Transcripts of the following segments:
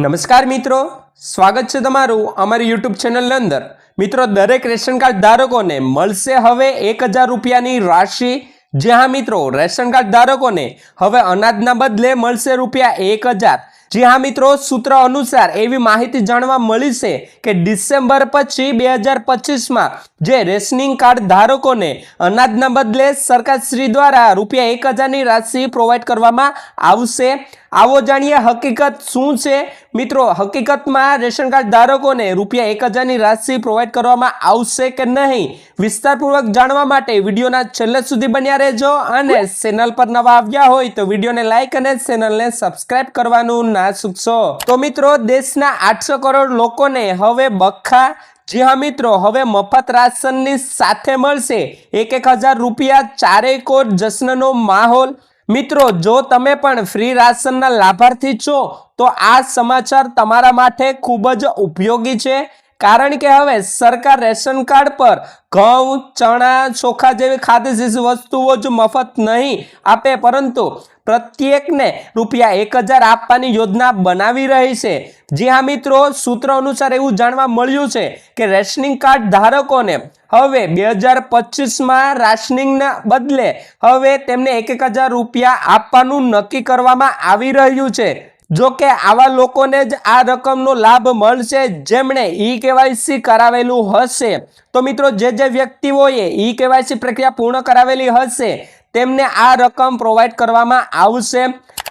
નમસ્કાર મિત્રો, સ્વાગત છે તમારું અમારી યુટ્યુબ ચેનલની અંદર. મિત્રો, દરેક રેશન કાર્ડ ધારકોને મળશે હવે એક હજાર રૂપિયાની રાશિ. જે હા મિત્રો, રેશન કાર્ડ ધારકોને હવે અનાજના બદલે મળશે રૂપિયા એક હજાર. જી હા મિત્રો, સૂત્ર અનુસાર એવી માહિતી જાણવા મળી છે કે ડિસેમ્બર પછી બે હજાર પચીસમાં જે રેશનિંગ કાર્ડ ધારકોને અનાજના બદલે સરકારશ્રી દ્વારા રૂપિયા એક હજારની રાશિ પ્રોવાઈડ કરવામાં આવશે. આવો જાણીએ હકીકત શું છે? મિત્રો, હકીકતમાં રેશન કાર્ડ ધારકોને રૂપિયા એક હજારની રાશિ પ્રોવાઈડ કરવામાં આવશે કે નહીં? વિસ્તારપૂર્વક જાણવા માટે વિડીયોના છેલ્લે સુધી બન્યા રહેજો અને ચેનલ પર નવા આવ્યા હોય તો વિડીયોને લાઇક અને ચેનલને સબસ્ક્રાઇબ કરવાનું ના ચૂકશો તો મિત્રો, દેશના આઠસો કરોડ લોકોને હવે બખા. જી હા મિત્રો, હવે મફત રાશનની સાથે મળશે. એક એક હજાર રૂપિયા ચારેય જશ્નનો માહોલ. મિત્રો, જો તમે પણ ફ્રી રાશનના લાભાર્થી છો, તો આ સમાચાર તમારા માટે ખૂબ જ ઉપયોગી છે. કારણ કે હવે સરકાર રેશન કાર્ડ પર ઘઉં, ચણા, ચોખા જેવી ખાદ્ય વસ્તુઓ જ મફત નહીં આપે, પરંતુ પ્રત્યેકને રૂપિયા એક હજાર આપવાની યોજના બનાવી રહી છે. જી હા મિત્રો, સૂત્રો અનુસાર એવું જાણવા મળ્યું છે કે રેશનિંગ કાર્ડ ધારકોને હવે બે હજાર પચીસમાં રાશનિંગના બદલે હવે તેમને એક એક હજાર રૂપિયા આપવાનું નક્કી કરવામાં આવી રહ્યું છે. જો કે આવા લોકોને જ આ રકમનો લાભ મળશે જેમણે ઈ કેવાયસી કરાવેલું હશે. તો મિત્રો, જે જે વ્યક્તિઓએ ઈ કેવાયસી પ્રક્રિયા પૂર્ણ કરાવેલી હશે, તેમને આ રકમ પ્રોવાઈડ કરવામાં આવશે.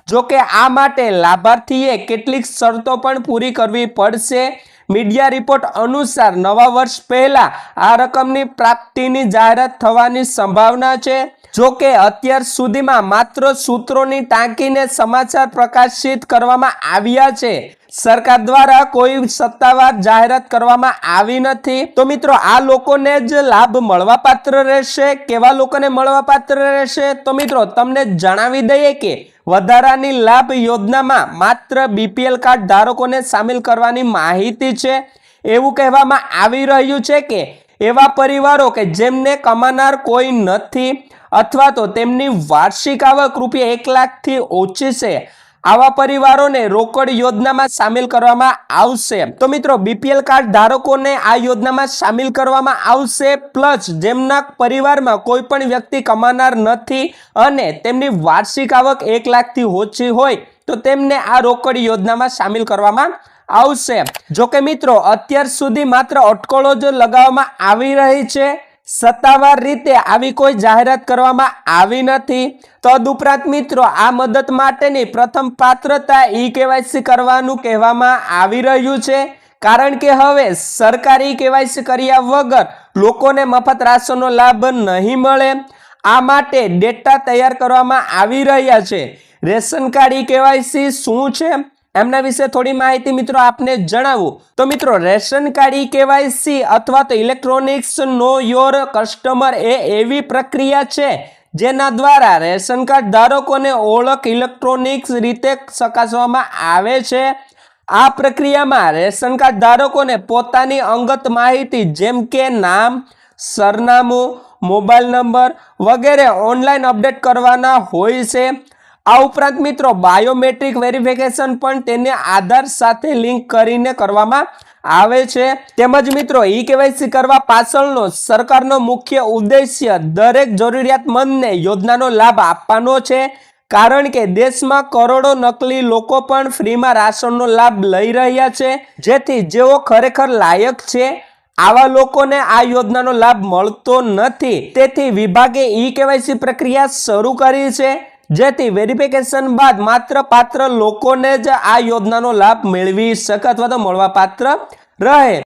જો કે આ માટે લાભાર્થીએ કેટલીક શરતો પણ પૂરી કરવી પડશે. મીડિયા રિપોર્ટ અનુસાર નવા વર્ષ પહેલાં આ રકમની પ્રાપ્તિની જાહેરાત થવાની સંભાવના છે. જો કે અત્યાર સુધીમાં માત્ર સૂત્રોની ટાંકીને સમાચાર પ્રકાશિત કરવામાં આવ્યા છે. સરકાર દ્વારા કોઈ સત્તાવાર જાહેરાત કરવામાં આવી નથી. તો મિત્રો, આ લોકોને જ લાભ મળવાપાત્ર રહેશે? કેવા લોકોને મળવાપાત્ર રહેશે? તો મિત્રો, તમને જણાવી દઈએ કે વધારાની લાભ યોજનામાં માત્ર બીપીએલ કાર્ડ ધારકોને સામેલ કરવાની માહિતી છે. એવું કહેવામાં આવી રહ્યું છે કે એવા પરિવારો કે જેમને કમાનાર કોઈ નથી અથવા તો તેમની વાર્ષિક આવક રૂપિયા એક લાખથી ઓછી છે. આવા પરિવારોને રોકડ યોજનામાં સામેલ કરવામાં આવશે. તો મિત્રો, બીપીએલ કાર્ડ ધારકોને આ યોજનામાં સામેલ કરવામાં આવશે, પ્લસ જેમના પરિવારમાં કોઈ પણ વ્યક્તિ કમાનાર નથી અને તેમની વાર્ષિક આવક એક લાખથી ઓછી હોય, તો તેમને આ રોકડ યોજનામાં સામેલ કરવામાં આવશે. જોકે મિત્રો, અત્યાર સુધી માત્ર અટકળો જ લગાવવામાં આવી રહી છે. સત્તાવાર રીતે આવી કોઈ જાહેરાત કરવામાં આવી નથી. તદુપરાંત મિત્રો, આ મદદ માટેની પ્રથમ પાત્રતા ઈ કેવાયસી કરવાનું કહેવામાં આવી રહ્યું છે. કારણ કે હવે સરકારી કેવાયસી કર્યા વગર લોકોને મફત રાશનનો લાભ નહીં મળે. આ માટે ડેટા તૈયાર કરવામાં આવી રહ્યા છે. રેશન કાર્ડ ઈ કેવાયસી શું છે? એમના વિશે થોડી માહિતી મિત્રો આપને જણાવું. તો મિત્રો, રેશન કાર્ડ ઈ કેવાયસી અથવા તો ઇલેક્ટ્રોનિક્સ નો યોર કસ્ટમર એ એવી પ્રક્રિયા છે જેના દ્વારા રેશન કાર્ડ ધારકોને ઓળખ ઇલેક્ટ્રોનિક્સ રીતે ચકાસવામાં આવે છે. આ પ્રક્રિયામાં રેશન કાર્ડ ધારકોને પોતાની અંગત માહિતી જેમ કે નામ, સરનામું, મોબાઈલ નંબર વગેરે ઓનલાઈન અપડેટ કરવાના હોય છે. આ ઉપરાંત મિત્રો બાયોમેટ્રિક વેરિફિકેશન પણ તેને આધાર સાથે લિંક કરીને કરવામાં આવે છે. તેમજ મિત્રો ઈ કેવાયસી કરવા પાછળનો સરકારનો મુખ્ય ઉદ્દેશ્ય દરેક જરૂરિયાતમંદને યોજનાનો લાભ આપવાનો છે. કારણ કે દેશમાં કરોડો નકલી લોકો પણ ફ્રીમાં રાશનનો લાભ લઈ રહ્યા છે. જેથી જેઓ ખરેખર લાયક છે, આવા લોકોને આ યોજનાનો લાભ મળતો નથી. તેથી વિભાગે ઈ કેવાયસી પ્રક્રિયા શરૂ કરી છે. જેથી વેરિફિકેશન બાદ માત્ર પાત્ર લોકોને જ આ યોજનાનો લાભ મેળવી શકે અથવા તો મળવા પાત્ર રહે.